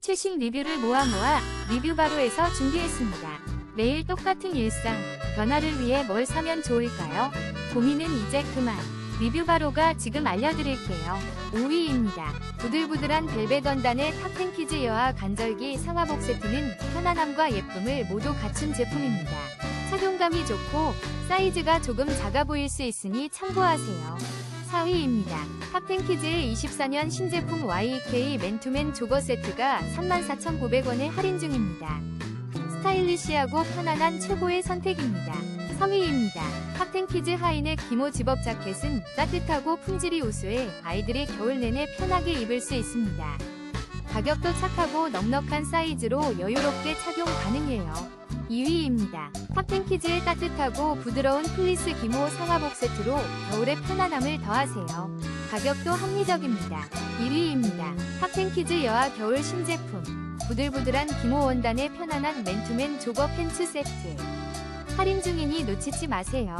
최신 리뷰를 모아 모아 리뷰 바로에서 준비했습니다. 매일 똑같은 일상, 변화를 위해 뭘 사면 좋을까요? 고민은 이제 그만. 리뷰 바로가 지금 알려드릴게요. 5위입니다. 부들부들한 벨벳 원단의 탑텐키즈 여하 간절기 상하복 세트는 편안함과 예쁨을 모두 갖춘 제품입니다. 착용감이 좋고 사이즈가 조금 작아 보일 수 있으니 참고하세요. 4위입니다. 탑텐키즈의 24년 신제품 YK 맨투맨 조거 세트가 34,900원에 할인 중입니다. 스타일리시하고 편안한 최고의 선택입니다. 3위입니다. 탑텐키즈 하이넥 기모 집업 자켓은 따뜻하고 품질이 우수해 아이들이 겨울 내내 편하게 입을 수 있습니다. 가격도 착하고 넉넉한 사이즈로 여유롭게 착용 가능해요. 2위입니다. 탑텐키즈의 따뜻하고 부드러운 플리스 기모 상하복 세트로 겨울의 편안함을 더하세요. 가격도 합리적입니다. 1위입니다. 탑텐키즈 여하 겨울 신제품. 부들부들한 기모 원단의 편안한 맨투맨 조거 팬츠 세트. 할인 중이니 놓치지 마세요.